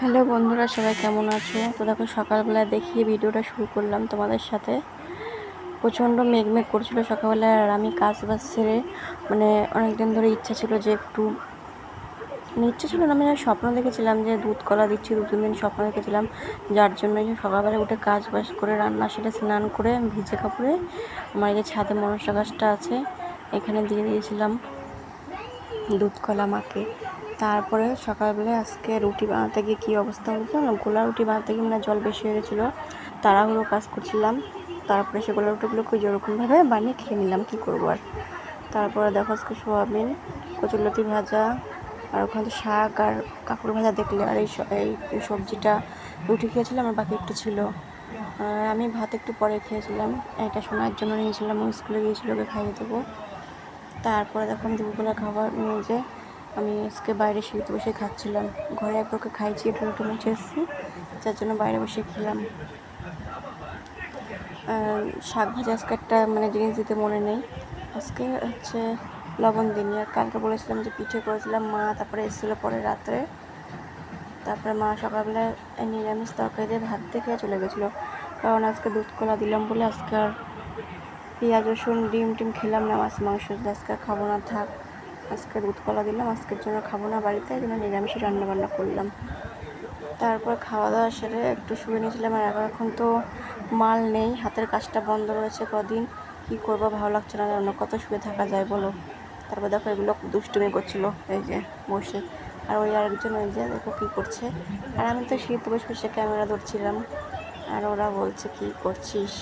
Hello বন্ধুরা, সবাই কেমন আছো? তো দেখো সকালবেলা দেখিয়ে ভিডিওটা শুরু করলাম তোমাদের সাথে। প্রচণ্ড মেঘমেঘ করছিল সকালবেলা আর আমি কাজ বাজ সেরে মানে অনেক দিন ধরে ইচ্ছা ছিল যে একটু মানে ইচ্ছা ছিল না আমি স্বপ্ন দেখেছিলাম যে দুধ কলা দিচ্ছি, দু তিন দিন স্বপ্ন দেখেছিলাম। যার জন্য সকালবেলা উঠে কাজ বাজ করে, রান্না সেটা স্নান করে, ভিজে কাপড়ে আমার যে ছাদে মনসা গাছটা আছে, এখানে দিয়ে দিয়েছিলাম দুধ কলা মাকে। তারপরে সকালবেলা আজকে রুটি বানাতে গিয়ে কী অবস্থা হয়েছে না গোলা রুটি বানাতে গিয়ে মানে জল বেশি হয়ে গেছিল। তাড়াহুড়ো কাজ করছিলাম। তারপরে সে গোলা রুটিগুলোকে যেরকমভাবে বানিয়ে খেয়ে নিলাম, কী করব আর? তারপরে দেখো আজকে সোয়াবিন, কচুরলতি ভাজা, আর ওখানে শাক আর কাকুর ভাজা দেখলে আর এই এই সবজিটা রুটি খেয়েছিলাম আর বাকি একটু ছিল। আর আমি ভাত একটু পরে খেয়েছিলাম। এটা শোনার জন্য নিয়েছিলাম, ও স্কুলে গিয়েছিল, ওকে খাইয়ে দেবো। তারপরে দেখো আমি দুপুরবেলা খাবার নিয়ে যে আমি আজকে বাইরে সিঁড়িতে বসে খাচ্ছিলাম। ঘরে এক ওকে খাইছি একটু একটু মুছে এসেছি। যার জন্য বাইরে বসে খেলাম। শাক ভাজা আজকে একটা মানে জিনিস দিতে মনে নেই। আজকে হচ্ছে লবণ দিনই আর কালকে বলেছিলাম যে পিঠে করেছিলাম মা, তারপরে এসেছিল পরে রাত্রে। তারপরে মা সকালবেলা নিরামিষ তরকারি দিয়ে ভাত দিয়ে খেয়ে চলে গেছিল। কারণ আজকে দুধ কলা দিলাম বলে আজকে আর পেঁয়াজ, রসুন, ডিম, টিম খেলাম না, মাছ, মাংস। আজকে খাব না, থাক। আজকে দুধ কলা দিলাম, আজকের জন্য খাব না বাড়িতে, এই জন্য নিরামিষই রান্না বান্না করলাম। তারপর খাওয়া দাওয়া সেরে একটু শুয়ে নিয়েছিলাম আর এখন তো মাল নেই, হাতের কাজটা বন্ধ রয়েছে কদিন, কী করব ভালো লাগছে না জানো কত শুয়ে থাকা যায় বলো। তারপর দেখো এগুলো দুষ্টুমি করছিল, এই যে বসে। আর ওই আরেকজন ওই যে দেখো কী করছে। আর আমি তো শীত বসে বসে ক্যামেরা ধরছিলাম। আর ওরা বলছে, কি করছিস?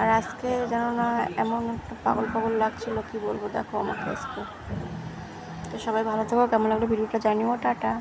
আর আজকে যেন না, এমন একটা পাগল পাগল লাগছিল, কি বলব? দেখো আমাকে আজকে। তো সবাই ভালো থাকো, কেমন লাগল ভিডিওটা জানিও, টাটা।